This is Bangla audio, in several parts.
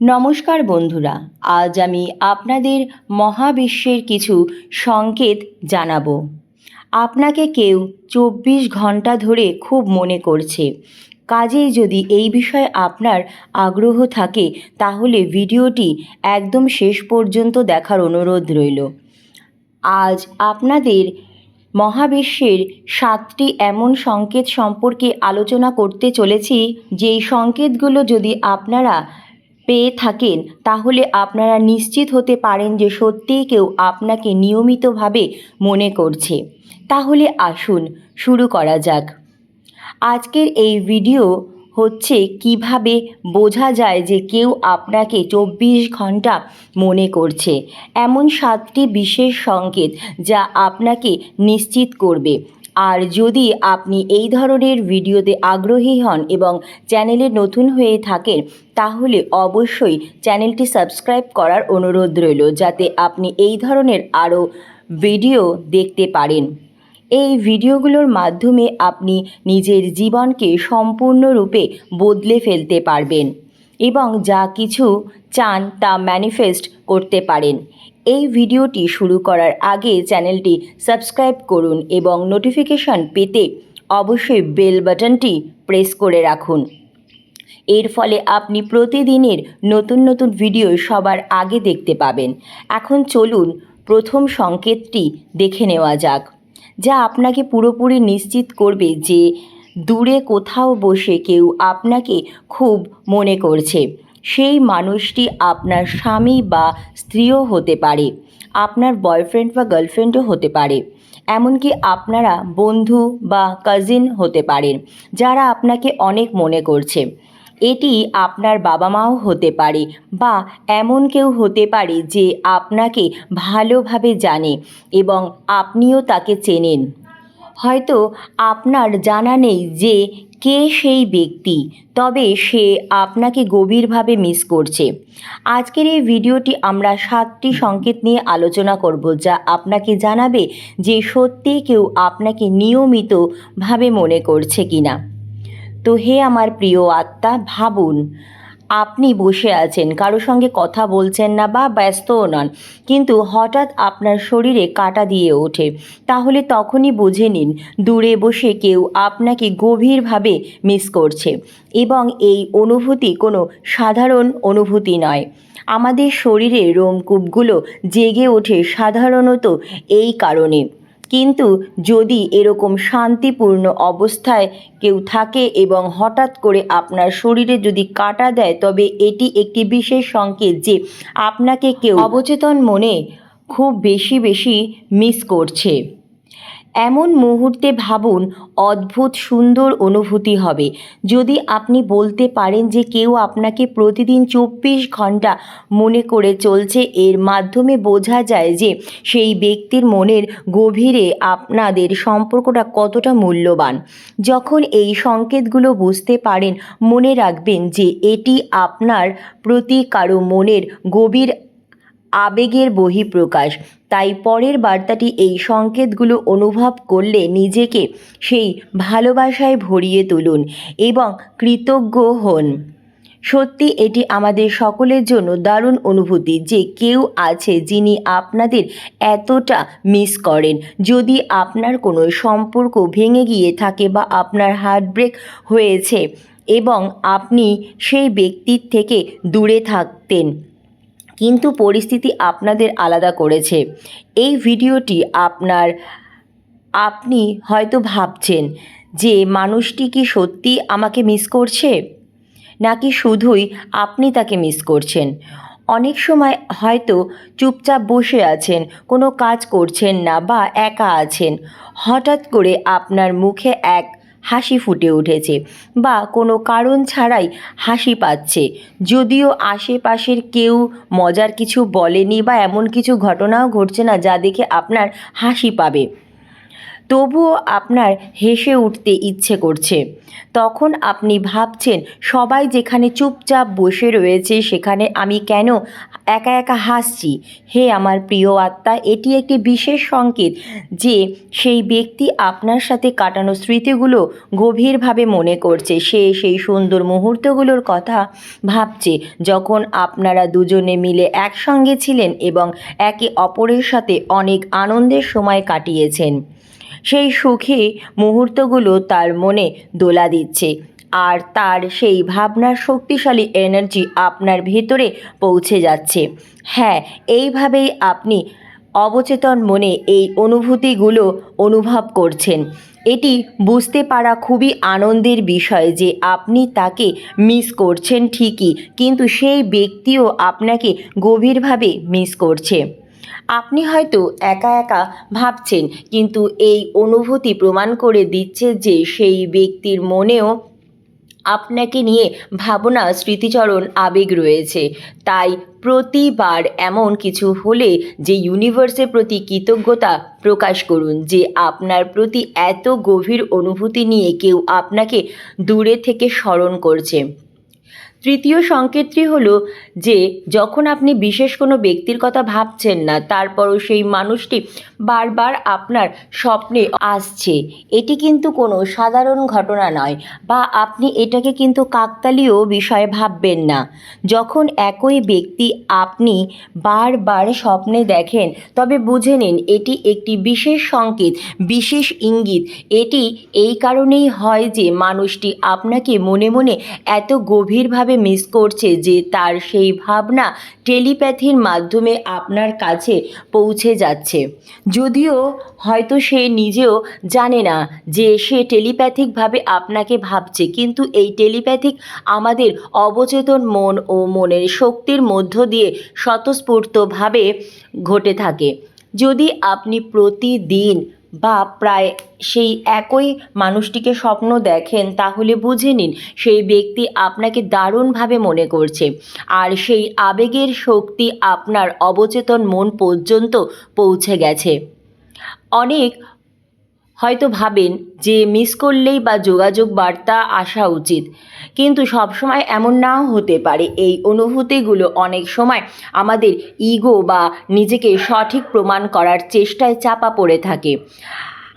নমস্কার বন্ধুরা, আজ আমি আপনাদের মহাবিশ্বের কিছু সংকেত জানাব। আপনাকে কেউ চব্বিশ ঘণ্টা ধরে খুব মনে করছে। কাজেই যদি এই বিষয়ে আপনার আগ্রহ থাকে, তাহলে ভিডিওটি একদম শেষ পর্যন্ত দেখার অনুরোধ রইল। আজ আপনাদের মহাবিশ্বের সাতটি এমন সংকেত সম্পর্কে আলোচনা করতে চলেছি, যেই সংকেতগুলো যদি আপনারা পেয়ে থাকেন, তাহলে আপনারা নিশ্চিত হতে পারেন যে সত্যিই কেউ আপনাকে নিয়মিতভাবে মনে করছে। তাহলে আসুন, শুরু করা যাক। আজকের এই ভিডিও হচ্ছে কীভাবে বোঝা যায় যে কেউ আপনাকে চব্বিশ ঘণ্টা মনে করছে। এমন সাতটি বিশেষ সংকেত যা আপনাকে নিশ্চিত করবে। আর যদি আপনি এই ধরনের ভিডিওতে আগ্রহী হন এবং চ্যানেলে নতুন হয়ে থাকেন, তাহলে অবশ্যই চ্যানেলটি সাবস্ক্রাইব করার অনুরোধ রইল যাতে আপনি এই ধরনের আরও ভিডিও দেখতে পারেন। এই ভিডিওগুলোর মাধ্যমে আপনি নিজের জীবনকে সম্পূর্ণরূপে বদলে ফেলতে পারবেন এবং যা কিছু চান তা ম্যানিফেস্ট করতে পারেন। এই ভিডিওটি শুরু করার আগে চ্যানেলটি সাবস্ক্রাইব করুন এবং নোটিফিকেশন পেতে অবশ্যই বেল বাটনটি প্রেস করে রাখুন। এর ফলে আপনি প্রতিদিনের নতুন নতুন ভিডিও সবার আগে দেখতে পাবেন। এখন চলুন প্রথম সংকেতটি দেখে নেওয়া যাক, যা আপনাকে পুরোপুরি নিশ্চিত করবে যে দূরে কোথাও বসে কেউ আপনাকে খুব মনে করছে। সেই মানুষটি আপনার স্বামী বা স্ত্রীও হতে পারে, আপনার বয়ফ্রেন্ড বা গার্লফ্রেন্ডও হতে পারে। এমনকি আপনারা বন্ধু বা কাজিন হতে পারেন, যারা আপনাকে অনেক মনে করছে। এটি আপনার বাবা মাও হতে পারে বা এমন কেউ হতে পারে যে আপনাকে ভালোভাবে জানে এবং আপনিও তাকে চেনেন। হয়তো আপনার জানা নেই যে কে সেই ব্যক্তি? তবে সে আপনাকে গভীরভাবে মিস করছে। আজকের এই ভিডিওটি আমরা সাতটি সংকেত নিয়ে আলোচনা করব, যা আপনাকে জানাবে যে সত্যি কেউ আপনাকে নিয়মিতভাবে মনে করছে কিনা। তো হে আমার প্রিয় আত্মা, ভাবুন আপনি বসে আছেন, কারও সঙ্গে কথা বলছেন না বা ব্যস্তও নন, কিন্তু হঠাৎ আপনার শরীরে কাটা দিয়ে ওঠে, তাহলে তখনই বুঝে নিন, দূরে বসে কেউ আপনাকে গভীরভাবে মিস করছে এবং এই অনুভূতি কোনো সাধারণ অনুভূতি নয়। আমাদের শরীরে রোমকূপগুলো জেগে ওঠে সাধারণত এই কারণে। কিন্তু যদি এরকম শান্তিপূর্ণ অবস্থায় কেউ থাকে এবং হঠাৎ করে আপনার শরীরে যদি কাটা দেয়, তবে এটি একটি বিশেষ সংকেত যে আপনাকে কেউ অবচেতন মনে খুব বেশি বেশি মিস করছে। এমন মুহূর্তে ভাবুন, অদ্ভুত সুন্দর অনুভূতি হবে। যদি আপনি বলতে পারেন যে কেউ আপনাকে প্রতিদিন চব্বিশ ঘণ্টা মনে করে চলছে, এর মাধ্যমে বোঝা যায় যে সেই ব্যক্তির মনের গভীরে আপনাদের সম্পর্কটা কতটা মূল্যবান। যখন এই সংকেতগুলো বুঝতে পারেন, মনে রাখবেন যে এটি আপনার প্রতি কারও মনের গভীর আবেগের বহিঃপ্রকাশ। তাই পরের বার্তাটি এই সংকেতগুলো অনুভব করলে নিজেকে সেই ভালোবাসায় ভরিয়ে তুলুন এবং কৃতজ্ঞ হন। সত্যি, এটি আমাদের সকলের জন্য দারুণ অনুভূতি যে কেউ আছে যিনি আপনাদের এতটা মিস করেন। যদি আপনার কোনো সম্পর্ক ভেঙে গিয়ে থাকে বা আপনার হার্ট ব্রেক হয়েছে এবং আপনি সেই ব্যক্তির থেকে দূরে থাকতেন কিন্তু পরিস্থিতি আপনাদের আলাদা করেছে। এই ভিডিওটি আপনার, আপনি হয়তো ভাবছেন যে মানুষটি কি সত্যি আমাকে মিস করছে? নাকি শুধুই আপনি তাকে মিস করছেন? অনেক সময় হয়তো চুপচাপ বসে আছেন, কোনো কাজ করছেন না বা একা আছেন। হঠাৎ করে আপনার মুখে এক হাসি ফুটে উঠেছে বা কোনো কারণ ছাড়াই হাসি পাচ্ছে। যদিও আশেপাশের কেউ মজার কিছু বলেনি বা এমন কিছু ঘটনাও ঘটছে না যা দেখে আপনার হাসি পাবে। তবুও আপনার হেসে উঠতে ইচ্ছে করছে। তখন আপনি ভাবছেন, সবাই যেখানে চুপচাপ বসে রয়েছে সেখানে আমি কেন একা একা হাসছি? হে আমার প্রিয় আত্মা, এটি একটি বিশেষ সংকেত যে সেই ব্যক্তি আপনার সাথে কাটানো স্মৃতিগুলো গভীরভাবে মনে করছে। সে সেই সুন্দর মুহূর্তগুলোর কথা ভাবছে যখন আপনারা দুজনে মিলে একসঙ্গে ছিলেন এবং একে অপরের সাথে অনেক আনন্দের সময় কাটিয়েছেন। সেই সুখী মুহূর্তগুলো তার মনে দোলা দিচ্ছে। আর তার সেই ভাবনার শক্তিশালী এনার্জি আপনার ভেতরে পৌঁছে যাচ্ছে। হ্যাঁ এইভাবেই আপনি অবচেতন মনে এই অনুভূতিগুলো অনুভব করছেন। এটি বুঝতে পারা খুবই আনন্দের বিষয় যে আপনি তাকে মিস করছেন ঠিকই, কিন্তু সেই ব্যক্তিও আপনাকে গভীরভাবে মিস করছে। আপনি হয়তো একা একা ভাবছেন, কিন্তু এই অনুভূতি প্রমাণ করে দিচ্ছে যে সেই ব্যক্তির মনেও আপনাকে নিয়ে ভাবনা, স্মৃতিচরণ, আবেগ রয়েছে। তাই প্রতিবার এমন কিছু হলে যে ইউনিভার্সের প্রতি কৃতজ্ঞতা প্রকাশ করুন, যে আপনার প্রতি এত গভীর অনুভূতি নিয়ে কেউ আপনাকে দূরে থেকে স্মরণ করছে। তৃতীয় সংকেতটি হলো যে, যখন আপনি বিশেষ কোনো ব্যক্তির কথা ভাবছেন না, তারপরও সেই মানুষটি বারবার আপনার স্বপ্নে আসছে, এটি কিন্তু কোনো সাধারণ ঘটনা নয় বা আপনি এটাকে কিন্তু কাকতালীয় বিষয়ে ভাববেন না। যখন একই ব্যক্তি আপনি বারবার স্বপ্নে দেখেন, তবে বুঝে নিন এটি একটি বিশেষ সংকেত, বিশেষ ইঙ্গিত। এটি এই কারণেই হয় যে, মানুষটি আপনাকে মনে মনে এত গভীরভাবে মিস করছে যে তার সেই ভাবনা টেলিপ্যাথির মাধ্যমে আপনার কাছে পৌঁছে যাচ্ছে? যদিও হয়তো সে নিজেও জানে না যে সে টেলিপ্যাথিকভাবে আপনাকে ভাবছে, কিন্তু এই টেলিপ্যাথিক আমাদের অবচেতন মন ও মনের শক্তির মধ্য দিয়ে স্বতঃস্ফূর্তভাবে ঘটে থাকে। যদি আপনি প্রতিদিন বা প্রায় সেই একই মানুষটিকে স্বপ্ন দেখেন, তাহলে বুঝে নিন সেই ব্যক্তি আপনাকে দারুণভাবে মনে করছে। আর সেই আবেগের শক্তি আপনার অবচেতন মন পর্যন্ত পৌঁছে গেছে। অনেক হয়তো ভাবেন যে মিস করলেই বা যোগাযোগ বার্তা আসা উচিত। কিন্তু সবসময় এমন নাও হতে পারে। এই অনুভূতিগুলো অনেক সময় আমাদের ইগো বা নিজেকে সঠিক প্রমাণ করার চেষ্টায় চাপা পড়ে থাকে।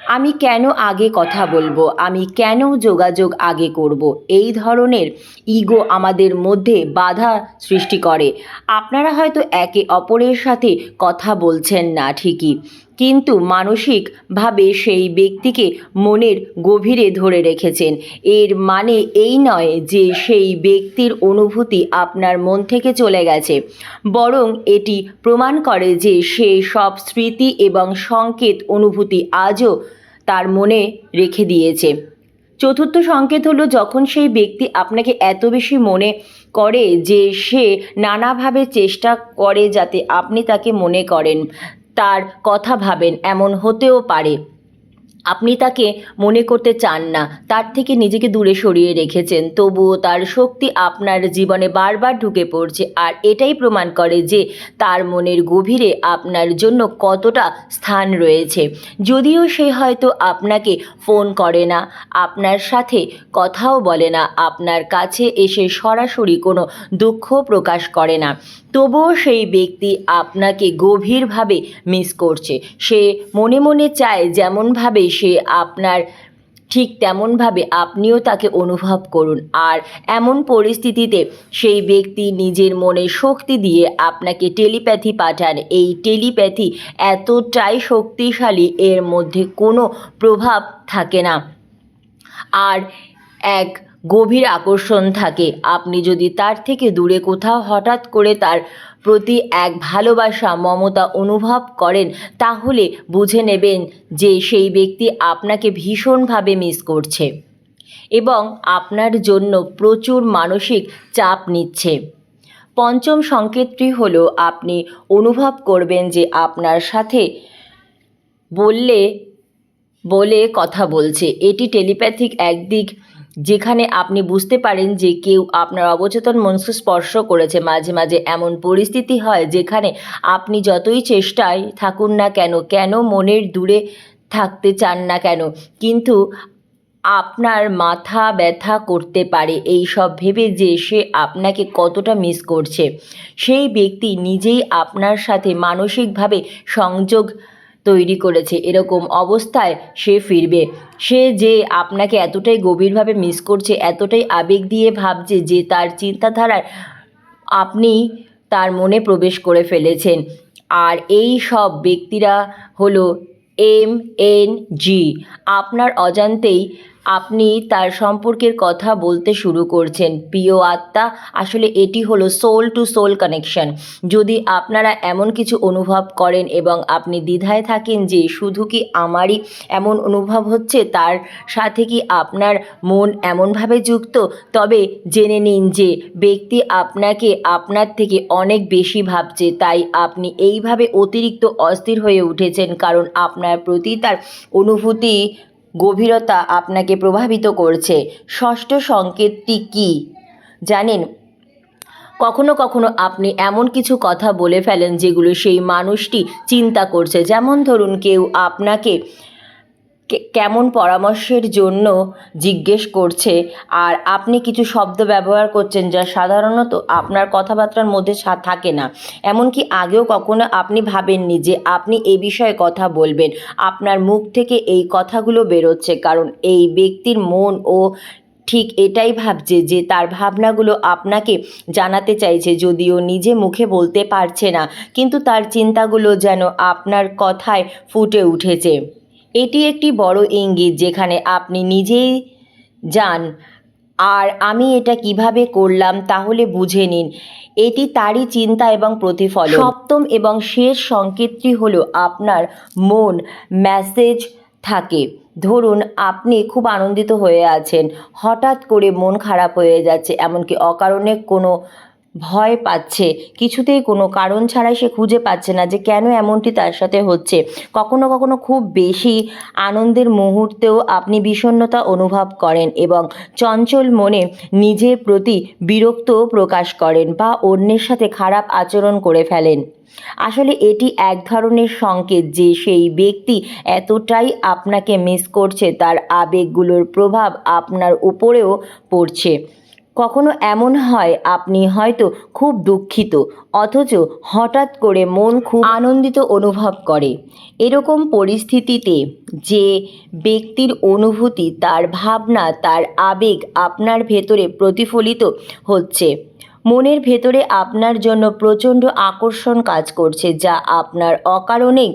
আমি কেন আগে কথা বলব? আমি কেন যোগাযোগ আগে করব? এই ধরনের ইগো আমাদের মধ্যে বাধা সৃষ্টি করে। আপনারা হয়তো একে অপরের সাথে কথা বলছেন না ঠিকই। কিন্তু মানসিকভাবে সেই ব্যক্তিকে মনের গভীরে ধরে রেখেছেন। এর মানে এই নয় যে সেই ব্যক্তির অনুভূতি আপনার মন থেকে চলে গেছে, বরং এটি প্রমাণ করে যে সে সব স্মৃতি এবং সংকেত অনুভূতি আজও তার মনে রেখে দিয়েছে। চতুর্থ সংকেত হলো যখন সেই ব্যক্তি আপনাকে এত বেশি মনে করে যে সে নানাভাবে চেষ্টা করে যাতে আপনি তাকে মনে করেন। তার কথা ভাবেন এমন হতেও পারে। আপনি তাকে মনে করতে চান না, তার থেকে নিজেকে দূরে সরিয়ে রেখেছেন, তবুও তার শক্তি আপনার জীবনে বারবার ঢুকে পড়ছে, আর এটাই প্রমাণ করে যে তার মনের গভীরে আপনার জন্য কতটা স্থান রয়েছে। যদিও সে হয়তো আপনাকে ফোন করে না, আপনার সাথে কথাও বলে না, আপনার কাছে এসে সরাসরি কোনো দুঃখ প্রকাশ করে না, তবুও সেই ব্যক্তি আপনাকে গভীরভাবে মিস করছে। সে মনে মনে চায় যেমনভাবে সে আপনার ঠিক তেমনভাবে আপনিও তাকে অনুভব করুন। আর এমন পরিস্থিতিতে সেই ব্যক্তি নিজের মনে শক্তি দিয়ে আপনাকে টেলিপ্যাথি পাঠান। এই টেলিপ্যাথি এতটাই শক্তিশালী, এর মধ্যে কোনো প্রভাব থাকে না। আর এক গভীর আকর্ষণ থাকে। আপনি যদি তার থেকে দূরে কোথাও হঠাৎ করে তার প্রতি এক ভালোবাসা, মমতা অনুভব করেন, তাহলে বুঝে নেবেন যে সেই ব্যক্তি আপনাকে ভীষণভাবে মিস করছে এবং আপনার জন্য প্রচুর মানসিক চাপ নিচ্ছে। পঞ্চম সংকেতটি হলো, আপনি অনুভব করবেন যে আপনার সাথে বললে, বলে কথা বলছে। এটি টেলিপ্যাথিক একদিক যেখানে আপনি বুঝতে পারেন যে কেউ আপনার অবচেতন মনকে স্পর্শ করেছে। মাঝে মাঝে এমন পরিস্থিতি হয় যেখানে আপনি যতই চেষ্টায় থাকুন না কেন কেন মনের দূরে থাকতে চান না কেন, কিন্তু আপনার মাথা ব্যথা করতে পারে। এই সব ভেবে যে সে আপনাকে কতটা মিস করছে। সেই ব্যক্তি নিজেই আপনার সাথে মানসিকভাবে সংযোগ তৈরি করেছে। এরকম অবস্থায় সে ফিরবে। সে যে আপনাকে এতটাই গভীরভাবে মিস করছে, এতটাই আবেগ দিয়ে ভাবছে যে তার চিন্তাধারায় আপনি তার মনে প্রবেশ করে ফেলেছেন। আর এই সব ব্যক্তিরা হলো এম এন জি। আপনার অজান্তেই আপনি তার সম্পর্কের কথা বলতে শুরু করছেন। প্রিয় আত্মা, আসলে এটি হলো সোল টু সোল কানেকশন যদি আপনারা এমন কিছু অনুভব করেন এবং আপনি দ্বিধায় থাকেন যে শুধু কি আমারই এমন অনুভব হচ্ছে, তার সাথে কি আপনার মন এমনভাবে যুক্ত? তবে জেনে নিন যে ব্যক্তি আপনাকে আপনার থেকে অনেক বেশি ভাবছে, তাই আপনি এইভাবে অতিরিক্ত অস্থির হয়ে উঠেছেন কারণ আপনার প্রতি তার অনুভূতি গভীরতা আপনাকে প্রভাবিত করছে। ষষ্ঠ সংকেতটি কি? জানেন, কখনো কখনো আপনি এমন কিছু কথা বলে ফেলেন যেগুলো সেই মানুষটি চিন্তা করছে। যেমন ধরুন, কেউ আপনাকে কেমন পরামর্শের জন্য জিজ্ঞেস করছে? আর আপনি কিছু শব্দ ব্যবহার করছেন যা সাধারণত আপনার কথাবার্তার মধ্যে থাকে না। এমনকি আগেও কখনো আপনি ভাবেননি যে আপনি এ বিষয়ে কথা বলবেন। আপনার মুখ থেকে এই কথাগুলো বেরোচ্ছে, কারণ এই ব্যক্তির মন ও ঠিক এটাই ভাবছে যে তার ভাবনাগুলো আপনাকে জানাতে চাইছে, যদিও নিজে মুখে বলতে পারছে না। কিন্তু তার চিন্তাগুলো যেন আপনার কথায় ফুটে উঠেছে। এটি একটি বড় ইঙ্গিত যেখানে আপনি নিজেই যান। আর আমি এটা কীভাবে করলাম তাহলে বুঝে নিন। এটি তারই চিন্তা এবং প্রতিফলন। সপ্তম এবং শেষ সংকেতটি হলো আপনার মন, মেসেজ থাকে। ধরুন, আপনি খুব আনন্দিত হয়ে আছেন। হঠাৎ করে মন খারাপ হয়ে যাচ্ছে, এমনকি অকারণে কোনো ভয় পাচ্ছে। কিছুতেই কোনো কারণ ছাড়াই সে খুঁজে পাচ্ছে না যে কেন এমনটি তার সাথে হচ্ছে। কখনো কখনো খুব বেশি আনন্দের মুহূর্তেও আপনি বিষণ্ণতা অনুভব করেন এবং চঞ্চল মনে নিজের প্রতি বিরক্ত প্রকাশ করেন বা অন্যের সাথে খারাপ আচরণ করে ফেলেন। আসলে এটি এক ধরনের সংকেত যে সেই ব্যক্তি এতটাই আপনাকে মিস করছে, তার আবেগগুলোর প্রভাব আপনার উপরেও পড়ছে। কখনো এমন হয় আপনি হয়তো খুব দুঃখিত, অথচ হঠাৎ করে মন খুব আনন্দিত অনুভব করে। এরকম পরিস্থিতিতে যে ব্যক্তির অনুভূতি, তার ভাবনা, তার আবেগ আপনার ভেতরে প্রতিফলিত হচ্ছে। মনের ভেতরে আপনার জন্য প্রচণ্ড আকর্ষণ কাজ করছে, যা আপনার অকারণেই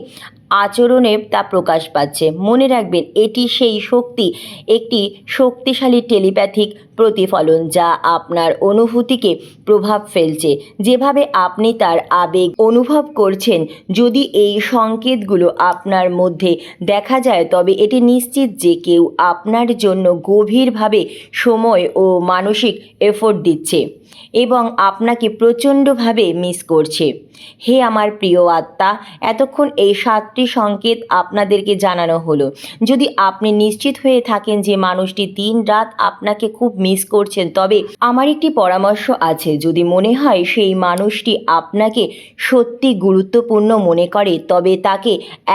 আচরণে তা প্রকাশ পাচ্ছে। মনে রাখবেন, এটি সেই শক্তি, একটি শক্তিশালী টেলিপ্যাথিক প্রতিফলন যা আপনার অনুভূতিকে প্রভাব ফেলছে। যেভাবে আপনি তার আবেগ অনুভব করছেন, যদি এই সংকেতগুলো আপনার মধ্যে দেখা যায়, তবে এটি নিশ্চিত যে কেউ আপনার জন্য গভীরভাবে সময় ও মানসিক এফোর্ট দিচ্ছে এবং আপনাকে প্রচণ্ডভাবে মিস করছে। হে আমার প্রিয় আত্মা, এতক্ষণ এই সাতটি সংকেত আপনাদেরকে জানানো হলো। যদি আপনি নিশ্চিত হয়ে থাকেন যে মানুষটি দিন রাত আপনাকে খুব মিস করছেন। তবে আমার একটি পরামর্শ আছে, যদি মনে হয় সেই মানুষটি আপনাকে সত্যি গুরুত্বপূর্ণ মনে করে, তবে তাকে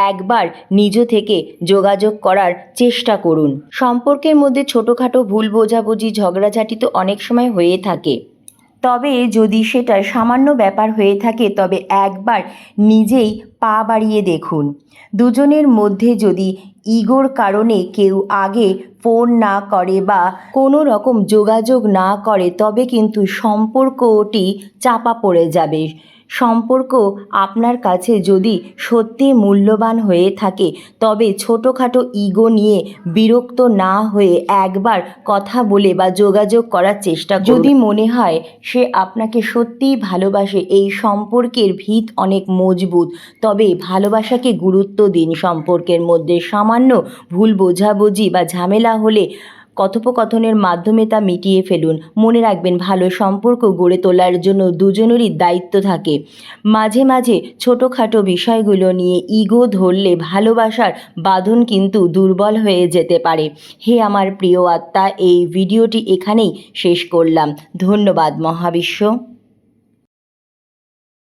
একবার নিজ থেকে যোগাযোগ করার চেষ্টা করুন। সম্পর্কের মধ্যে ছোটোখাটো ভুল বোঝাবুঝি, ঝগড়াঝাটি তো অনেক সময় হয়ে থাকে। তবে যদি সেটা সামান্য ব্যাপার হয়ে থাকে, তবে একবার নিজেই পা বাড়িয়ে দেখুন। দুজনের মধ্যে যদি ইগোর কারণে কেউ আগে ফোন না করে বা কোনো রকম যোগাযোগ না করে, তবে কিন্তু সম্পর্কটি চাপা পড়ে যাবে। সম্পর্ক আপনার কাছে যদি সত্যি মূল্যবান হয়ে থাকে, তবে ছোটোখাটো ইগো নিয়ে বিরক্ত না হয়ে একবার কথা বলে বা যোগাযোগ করার চেষ্টা। যদি মনে হয় সে আপনাকে সত্যিই ভালোবাসে, এই সম্পর্কের ভিত অনেক মজবুত তবে ভালোবাসাকে গুরুত্ব দিন, সম্পর্কের মধ্যে সামান্য ভুল বোঝাবুঝি বা ঝামেলা হলে কথোপকথনের মাধ্যমে তা মিটিয়ে ফেলুন। মনে রাখবেন, ভালো সম্পর্ক গড়ে তোলার জন্য দুজনেরই দায়িত্ব থাকে। মাঝে মাঝে ছোটোখাটো বিষয়গুলো নিয়ে ইগো ধরলে ভালোবাসার বাঁধন কিন্তু দুর্বল হয়ে যেতে পারে। হে আমার প্রিয় আত্মা, এই ভিডিওটি এখানেই শেষ করলাম। ধন্যবাদ মহাবিশ্ব।